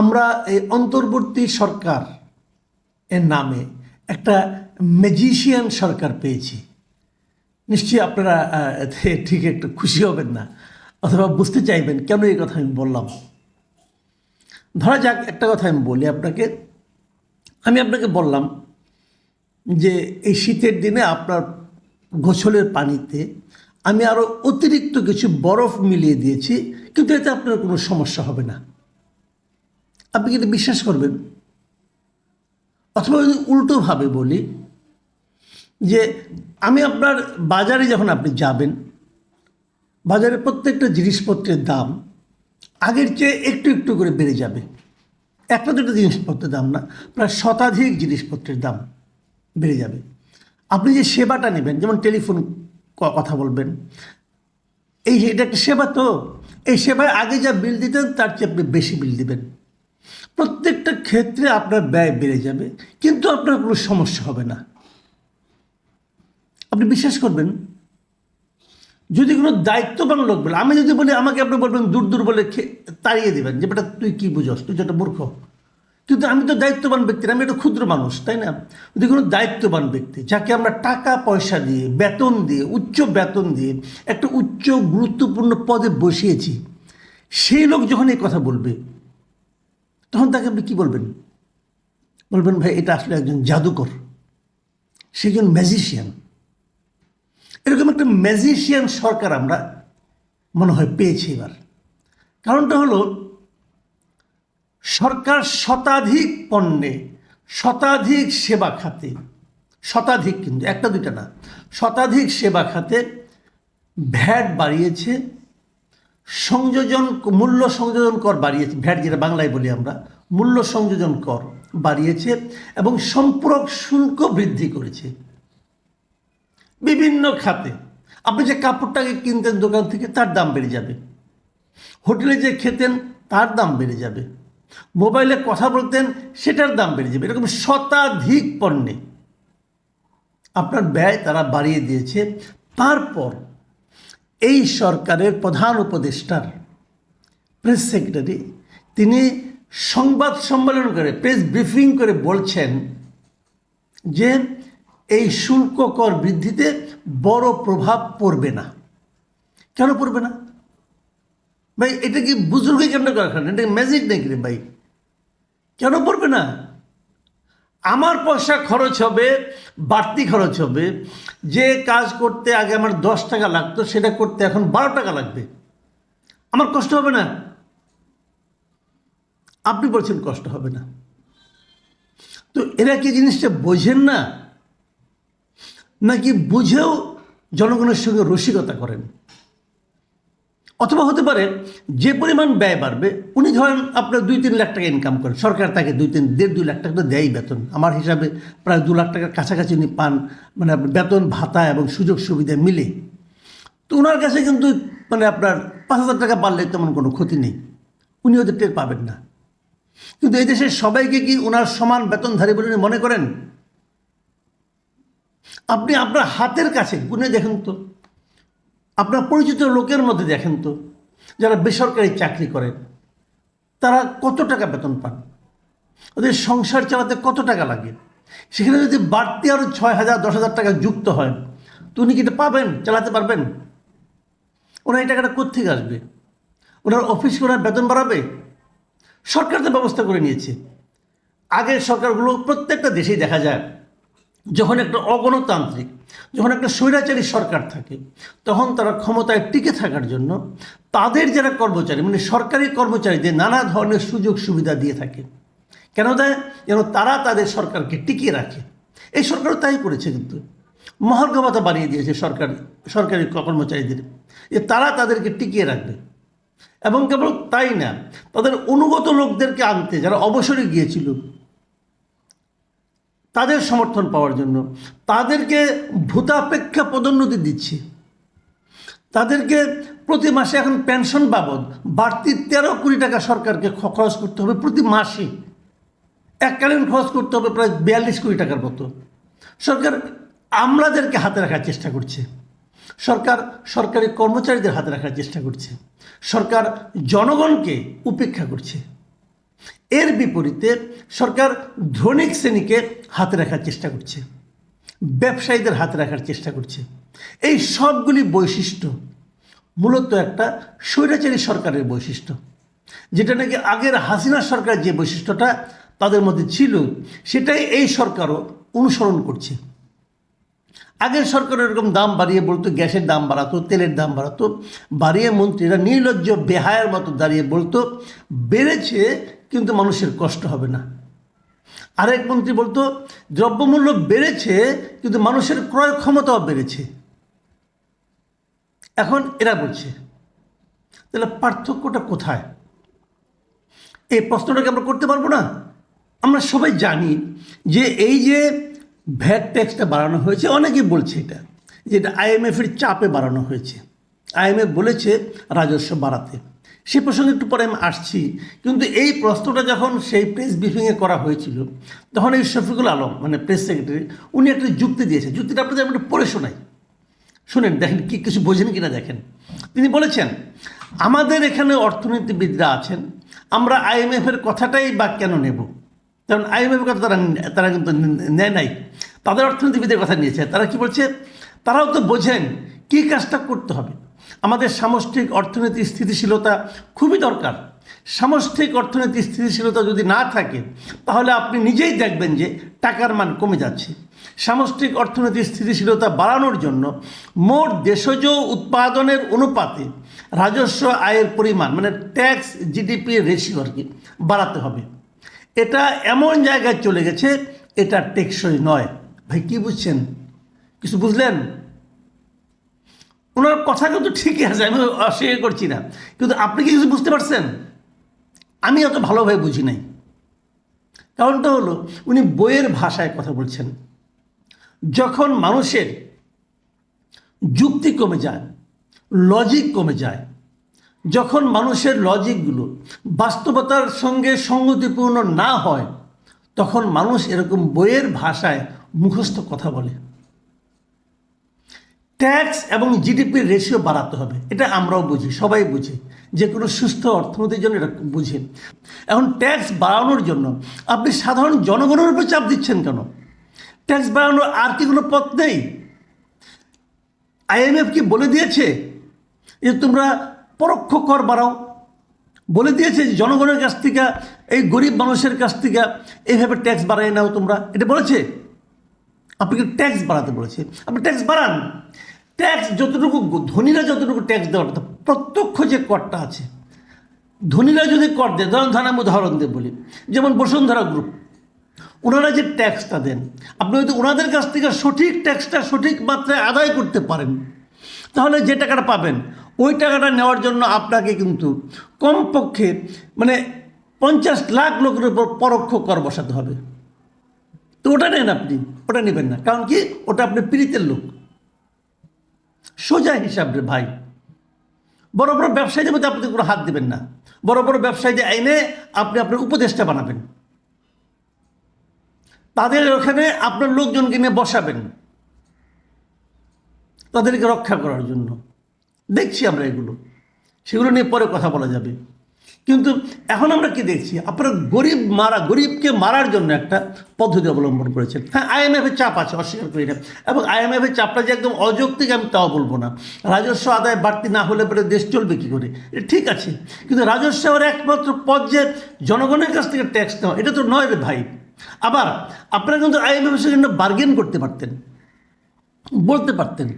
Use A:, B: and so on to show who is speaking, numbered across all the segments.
A: আমরা এই অন্তর্বর্তী সরকার এর নামে একটা ম্যাজিশিয়ান সরকার পেয়েছি। নিশ্চয়ই আপনারা ঠিক একটু খুশি হবেন না, অথবা বুঝতে চাইবেন কেন এই কথা আমি বললাম। ধরা যাক একটা কথা আমি বলি আপনাকে। আমি আপনাকে বললাম যে এই শীতের দিনে আপনার গোছলের পানিতে আমি আরও অতিরিক্ত কিছু বরফ মিলিয়ে দিয়েছি, কিন্তু এতে আপনার কোনো সমস্যা হবে না। আপনি কিন্তু বিশ্বাস করবেন। অথবা যদি উল্টোভাবে বলি, যে আমি আপনার বাজারে যখন আপনি যাবেন, বাজারে প্রত্যেকটা জিনিসপত্রের দাম আগের চেয়ে একটু একটু করে বেড়ে যাবে। একটা দুটো জিনিসপত্রের দাম না, প্রায় শতাধিক জিনিসপত্রের দাম বেড়ে যাবে। আপনি যে সেবাটা নেবেন, যেমন টেলিফোন কথা বলবেন, এই এটা একটা সেবা তো, এই সেবায় আগে যা বিল দিতেন, তার চেয়ে আপনি বেশি বিল দিবেন। প্রত্যেকটা ক্ষেত্রে আপনার ব্যয় বেড়ে যাবে, কিন্তু আপনার কোনো সমস্যা হবে না। আপনি বিশ্বাস করবেন? যদি কোনো দায়িত্ববান লোক বলে, আমি যদি বলি, আমাকে আপনি বলবেন, দূর দূর বলে তাড়িয়ে দেবেন, যে, বেটা, তুই কি বুঝস? তুই যেটা মূর্খ। কিন্তু আমি তো দায়িত্ববান ব্যক্তি আমি একটা ক্ষুদ্র মানুষ, তাই না? যদি কোনো দায়িত্ববান ব্যক্তি, যাকে আমরা টাকা, পয়সা দিয়ে, বেতন দিয়ে, উচ্চ বেতন দিয়ে, একটা উচ্চ, গুরুত্বপূর্ণ পদে বসিয়েছি, সেই লোক যখন এই কথা বলবে তখন তাকে আপনি কী বলবেন? বলবেন, ভাই, এটা আসলে একজন জাদুকর। সে একজন ম্যাজিশিয়ান এরকম একটা ম্যাজিশিয়ান সরকার আমরা মনে হয় পেয়েছি এবার। কারণটা হলো, সরকার শতাধিক পণ্যে, শতাধিক সেবা খাতে, শতাধিক কিন্তু, একটা দুইটা না, শতাধিক সেবা খাতে ভ্যাট বাড়িয়েছে সংযোজন, মূল্য সংযোজন কর বাড়িয়েছে, ভ্যাট যেটা বাংলায় বলি আমরা, মূল্য সংযোজন কর বাড়িয়েছে এবং সম্পূরক শুল্ক বৃদ্ধি করেছে। বিভিন্ন খাতে আপনি যে কাপড়টাকে কিনতেন দোকান থেকে তার দাম বেড়ে যাবে। হোটেলে যে খেতেন তার দাম বেড়ে যাবে। মোবাইলে কথা বলতেন সেটার দাম বেড়ে যাবে। এরকম শতাধিক পণ্যে আপনার ব্যয় তারা বাড়িয়ে দিয়েছে। তারপর এই সরকারের প্রধান উপদেষ্টার প্রেস সেক্রেটারি তিনি সংবাদ সম্মেলন করে প্রেস ব্রিফিং করে বলছেন যে এই শুল্ক কর বৃদ্ধিতে বড় প্রভাব পড়বে না। কেন পড়বে না? ভাই, এটা কি বুজুর্গে কেন কারখানা এটা ম্যাজিক নাকি রে ভাই? কেন পড়বে না? আমার পয়সা খরচ হবে, বাড়তি খরচ হবে, যে কাজ করতে আগে আমার দশ টাকা লাগতো, সেটা করতে এখন বারো টাকা লাগবে। আমার কষ্ট হবে না? আপনি বলছেন কষ্ট হবে না। তো এরা কি জিনিসটা বোঝেন না? নাকি বুঝেও জনগণের সঙ্গে রসিকতা করেন? অথবা হতে পারে যে পরিমাণ ব্যয় বাড়বে, উনি ধরেন আপনার দুই তিন লাখ টাকা ইনকাম করেন, সরকার তাকে দুই তিন, দেড় দুই লাখ টাকা দেয়ই বেতন। আমার হিসাবে প্রায় দু লাখ টাকার কাছাকাছি উনি পান মানে বেতন, ভাতা এবং সুযোগ সুবিধা মিলে। তো ওনার কাছে কিন্তু মানে আপনার পাঁচ হাজার টাকা বাড়লে তেমন কোনো ক্ষতি নেই। উনি ওদের টের পাবেন না। কিন্তু এই দেশের সবাইকে কি ওনার সমান বেতনধারী বলে মনে করেন? আপনি আপনার হাতের কাছে গুনে দেখেন তো আপনার পরিচিত লোকের মধ্যে দেখেন তো, যারা বেসরকারি চাকরি করেন, তারা কত টাকা বেতন পান? ওদের সংসার চালাতে কত টাকা লাগে? সেখানে যদি বাড়তি আরও ছয় হাজার, দশ হাজার টাকা যুক্ত হয়, তো উনি কি এটা পাবেন, চালাতে পারবেন? ওনার এই টাকাটা কোথেকে আসবে? ওনার অফিস ওনার বেতন বাড়াবে? সরকার তো ব্যবস্থা করে নিয়েছে। আগের সরকারগুলো প্রত্যেকটা দেশেই দেখা যায়, যখন একটা অগণতান্ত্রিক যখন একটা স্বৈরাচারী সরকার থাকে, তখন তারা ক্ষমতায় টিকে থাকার জন্য তাদের যারা কর্মচারী মানে সরকারি কর্মচারীদের নানা ধরনের সুযোগ সুবিধা দিয়ে থাকে। কেন দেয়? যেন তারা তাদের সরকারকে টিকিয়ে রাখে। এই সরকারও তাই করেছে কিন্তু। মহার্ঘ ভাতা বাড়িয়ে দিয়েছে সরকারি সরকারি কর্মচারীদের, যে তারা তাদেরকে টিকিয়ে রাখবে। এবং কেবল তাই না, তাদের অনুগত লোকদেরকে আনতে, যারা অবসরে গিয়েছিল তাদের সমর্থন পাওয়ার জন্য। তাদেরকে ভূতাপেক্ষা পদোন্নতি দিচ্ছে। তাদেরকে প্রতি মাসে এখন পেনশন বাবদ বাড়তি তেরো কোটি টাকা সরকারকে খরচ করতে হবে প্রতি মাসে। এককালীন খরচ করতে হবে প্রায় বিয়াল্লিশ কোটি টাকার মতো। সরকার আমলাদেরকে হাতে রাখার চেষ্টা করছে। সরকার সরকারি কর্মচারীদের হাতে রাখার চেষ্টা করছে। সরকার জনগণকে উপেক্ষা করছে। এর বিপরীতে সরকার ধনিক শ্রেণীকে হাতে রাখার চেষ্টা করছে, ব্যবসায়ীদের হাতে রাখার চেষ্টা করছে। এই সবগুলি বৈশিষ্ট্য মূলত একটা স্বৈরাচারী সরকারের বৈশিষ্ট্য, যেটা নাকি আগের হাসিনা সরকার যে বৈশিষ্ট্যটা তাদের মধ্যে ছিল, সেটাই এই সরকারও অনুসরণ করছে। আগের সরকার এরকম দাম বাড়িয়ে বলতো, গ্যাসের দাম বাড়াতো, তেলের দাম বাড়াতো, বাড়িয়ে মন্ত্রীরা নির্লজ্জ বেহায়ের মতো দাঁড়িয়ে বলতো, বেড়েছে কিন্তু মানুষের কষ্ট হবে না। আরেক মন্ত্রী বলতো, দ্রব্যমূল্য বেড়েছে, কিন্তু মানুষের ক্রয় ক্ষমতাও বেড়েছে। এখন এরা বলছে, তাহলে পার্থক্যটা কোথায়? এই প্রশ্নটাকে আমরা করতে পারব না। আমরা সবাই জানি যে এই যে ভ্যাট ট্যাক্সটা বাড়ানো হয়েছে, অনেকেই বলছে এটা যেটা আইএমএফের চাপে বাড়ানো হয়েছে। আইএমএফ বলেছে রাজস্ব বাড়াতে। সে প্রসঙ্গে একটু পরে আমি আসছি। কিন্তু এই প্রশ্নটা যখন সেই প্রেস ব্রিফিংয়ে করা হয়েছিল, তখন এই শফিকুল আলম মানে প্রেস সেক্রেটারি উনি একটা যুক্তি দিয়েছে যুক্তিটা আপনাদের আমি একটু পড়ে শোনাই। শুনেন, দেখেন কি, কিছু বোঝেন কিনা দেখেন। তিনি বলেছেন, আমাদের এখানে অর্থনীতিবিদরা আছেন, আমরা আইএমএফের কথাটাই বা কেন নেব? কারণ আইএমএফের কথা তারা তারা কিন্তু নেয় নাই। তাদের অর্থনীতিবিদের কথা নিয়েছে। তারা কি বলছে? তারাও তো বোঝেন কী কাজটা করতে হবে। আমাদের সামষ্টিক অর্থনীতির স্থিতিশীলতা খুবই দরকার। সামষ্টিক অর্থনীতির স্থিতিশীলতা যদি না থাকে, তাহলে আপনি নিজেই দেখবেন যে টাকার মান কমে যাচ্ছে। সামষ্টিক অর্থনীতির স্থিতিশীলতা বাড়ানোর জন্য মোট দেশজ উৎপাদনের অনুপাতে রাজস্ব আয়ের পরিমাণ মানে ট্যাক্স জিডিপি রেশিও আর কি, বাড়াতে হবে। এটা এমন জায়গায় চলে গেছে, এটা টেকসই নয়। ভাই, কী বুঝছেন? কিছু বুঝলেন? ওনার কথা কিন্তু ঠিকই আছে, আমি অস্বীকার করছি না। কিন্তু আপনি কি কিছু বুঝতে পারছেন? আমি অত ভালোভাবে বুঝি নাই। কারণটা হলো, উনি বইয়ের ভাষায় কথা বলছেন। যখন মানুষের যুক্তি কমে যায় লজিক কমে যায়, যখন মানুষের লজিকগুলো বাস্তবতার সঙ্গে সঙ্গতিপূর্ণ না হয়, তখন মানুষ এরকম বইয়ের ভাষায় মুখস্থ কথা বলে। ট্যাক্স এবং জিডিপির রেশিও বাড়াতে হবে। এটা আমরাও বুঝি, সবাই বুঝি। যে কোনো সুস্থ অর্থনীতির জন্য এটা বুঝে। এখন ট্যাক্স বাড়ানোর জন্য আপনি সাধারণ জনগণের উপর চাপ দিচ্ছেন কেন? ট্যাক্স বাড়ানোর আর কি কোনো পথ নেই? আইএমএফ কি বলে দিয়েছে যে তোমরা পরোক্ষ কর বাড়াও? বলে দিয়েছে যে জনগণের কাছ থেকে, এই গরিব মানুষের কাছ থেকে এইভাবে ট্যাক্স বাড়াই নাও তোমরা। এটা বলেছে? আপনাকে ট্যাক্স বাড়াতে বলেছে। আপনি ট্যাক্স বাড়ান। ট্যাক্স যতটুকু ধনীরা যতটুকু ট্যাক্স দেওয়ার কথা, প্রত্যক্ষ যে করটা আছে, ধনীরা যদি কর দেয়, ধরুন ধরেন আমি উদাহরণ দিয়ে বলি, যেমন বসুন্ধরা গ্রুপ ওনারা যে ট্যাক্সটা দেন, আপনি হয়তো ওনাদের কাছ থেকে সঠিক ট্যাক্সটা সঠিক মাত্রায় আদায় করতে পারেন। তাহলে যে টাকাটা পাবেন, ওই টাকাটা নেওয়ার জন্য আপনাকে কিন্তু কমপক্ষে মানে পঞ্চাশ লাখ লোকের উপর পরোক্ষ কর বসাতে হবে। তো ওটা নেন আপনি, ওটা নেবেন না। কারণ কি? ওটা আপনি পীড়িতের লোক। সোজা হিসাব রে ভাই। বড় বড় ব্যবসায়ীদের মধ্যে আপনি কোনো হাত দেবেন না। বড় বড় ব্যবসায়ীদের আইনে আপনি আপনার উপদেষ্টা বানাবেন। তাদের ওখানে আপনার লোকজনকে নিয়ে বসাবেন। তাদেরকে রক্ষা করার জন্য। দেখছি আমরা এগুলো। সেগুলো নিয়ে পরে কথা বলা যাবে। কিন্তু এখন আমরা কি দেখছি? আপনারা গরিব মারা, গরিবকে মারার জন্য একটা পদ্ধতি অবলম্বন করেছেন। হ্যাঁ আইএমএফের চাপ আছে, অস্বীকার করি না। এবং আইএমএফের চাপটা যে একদম অযৌক্তিক আমি তাও বলব না। রাজস্ব আদায় বাড়তি না হলে পরে দেশ চলবে কী করে? এটা ঠিক আছে। কিন্তু রাজস্বের একমাত্র পথ যে জনগণের কাছ থেকে ট্যাক্স নেওয়া, এটা তো নয় রে ভাই। আবার আপনারা কিন্তু আইএমএফের সঙ্গে বার্গেন করতে পারতেন। বলতে পারতেন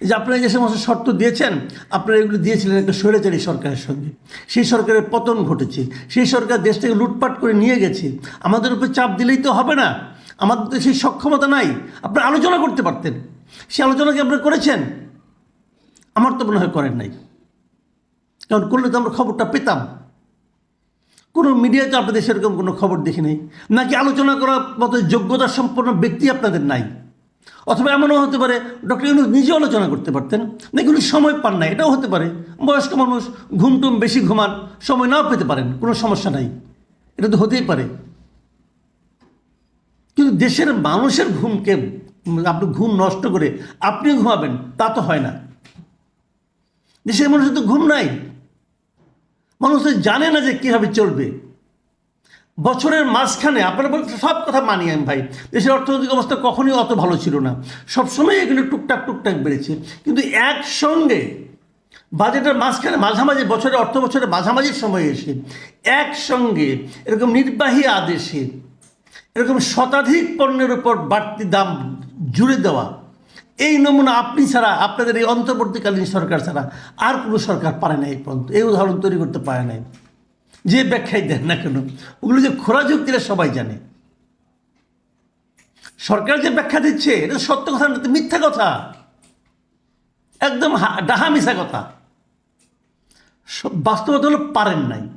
A: যে আপনারা যে সমস্ত শর্ত দিয়েছেন, আপনারা এগুলো দিয়েছিলেন একটা স্বৈরাচারী সরকারের সঙ্গে। সেই সরকারের পতন ঘটেছে। সেই সরকার দেশ থেকে লুটপাট করে নিয়ে গেছে। আমাদের উপর চাপ দিলেই তো হবে না। আমাদের তো সেই সক্ষমতা নাই। আপনারা আলোচনা করতে পারতেন। সেই আলোচনা কি আপনারা করেছেন? আমার তো মনে হয় করেন নাই। কারণ করলে তো আমরা খবরটা পেতাম। কোনো মিডিয়াতে আপনাদের সেরকম কোনো খবর দেখি নাই। নাকি আলোচনা করার মতো যোগ্যতা সম্পন্ন ব্যক্তি আপনাদের নাই? অথবা এমনও হতে পারে, ডক্টর ইউনুস নিজে আলোচনা করতে পারতেন। নাকি উনি সময় পান না এটাও হতে পারে। বয়স্ক মানুষ ঘুমটুম বেশি ঘুমান, সময় নাও পেতে পারেন, কোনো সমস্যা নাই। এটা তো হতেই পারে। কিন্তু দেশের মানুষের ঘুমকে, আপনি ঘুম নষ্ট করে আপনি ঘুমাবেন, তা তো হয় না। দেশের মানুষের তো ঘুম নাই। মানুষ জানে না যে কীভাবে চলবে। বছরের মাঝখানে, আপনারা বলতে সব কথা মানি আমি ভাই। দেশের অর্থনৈতিক অবস্থা কখনোই অত ভালো ছিল না। সবসময় এগুলো টুকটাক টুকটাক বেড়েছে। কিন্তু একসঙ্গে বাজেটের মাঝখানে, মাঝামাঝি বছরের অর্থ বছরের মাঝামাঝি সময়ে এসে একসঙ্গে এরকম নির্বাহী আদেশে, এরকম শতাধিক পণ্যের উপর বাড়তি দাম জুড়ে দেওয়া, এই নমুনা আপনি ছাড়া, আপনাদের এই অন্তর্বর্তীকালীন সরকার ছাড়া আর কোনো সরকার পারে না এই পর্যন্ত। এই উদাহরণ তৈরি করতে পারে নাই। যে ব্যাখ্যাই দেন না কেন, ওগুলো যে খোরা যুক্তিরা সবাই জানে। সরকার যে ব্যাখ্যা দিচ্ছে, এটা সত্য কথা না মিথ্যা কথা। একদম ডাহা মিশা কথা। বাস্তবতা হলো পারেন নাই।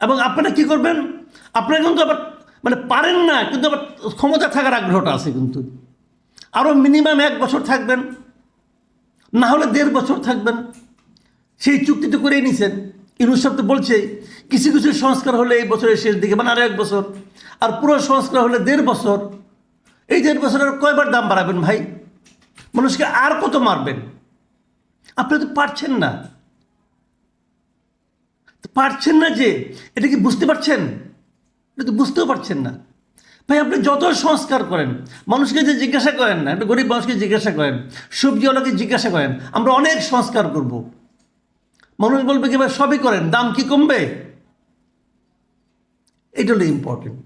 A: এবং আপনারা কি করবেন? আপনারা কিন্তু আবার মানে পারেন না, কিন্তু আবার ক্ষমতা থাকার আগ্রহটা আছে কিন্তু। আরও মিনিমাম এক বছর থাকবেন। না হলে দেড় বছর থাকবেন। সেই চুক্তি তো করেই নিছেন। ইনুস তো বলছে কিছু কিছু সংস্কার হলে এই বছরের শেষ দিকে মানে আরও এক বছর। আর পুরো সংস্কার হলে দেড় বছর। এই দেড় বছরের কয়বার দাম বাড়াবেন ভাই? মানুষকে আর কত মারবেন? আপনি তো পারছেন না। পারছেন না যে, এটা কি বুঝতে পারছেন? এটা তো বুঝতেও পারছেন না। ভাই, আপনি যত সংস্কার করেন, মানুষকে যে জিজ্ঞাসা করেন না, একটা গরিব মানুষকে জিজ্ঞাসা করেন সবজিওয়ালাকে জিজ্ঞাসা করেন, আমরা অনেক সংস্কার করব। মানুষ বলবে কি, ভাই, সবই করেন, দাম কি কমবে? এটা হলো ইম্পর্টেন্ট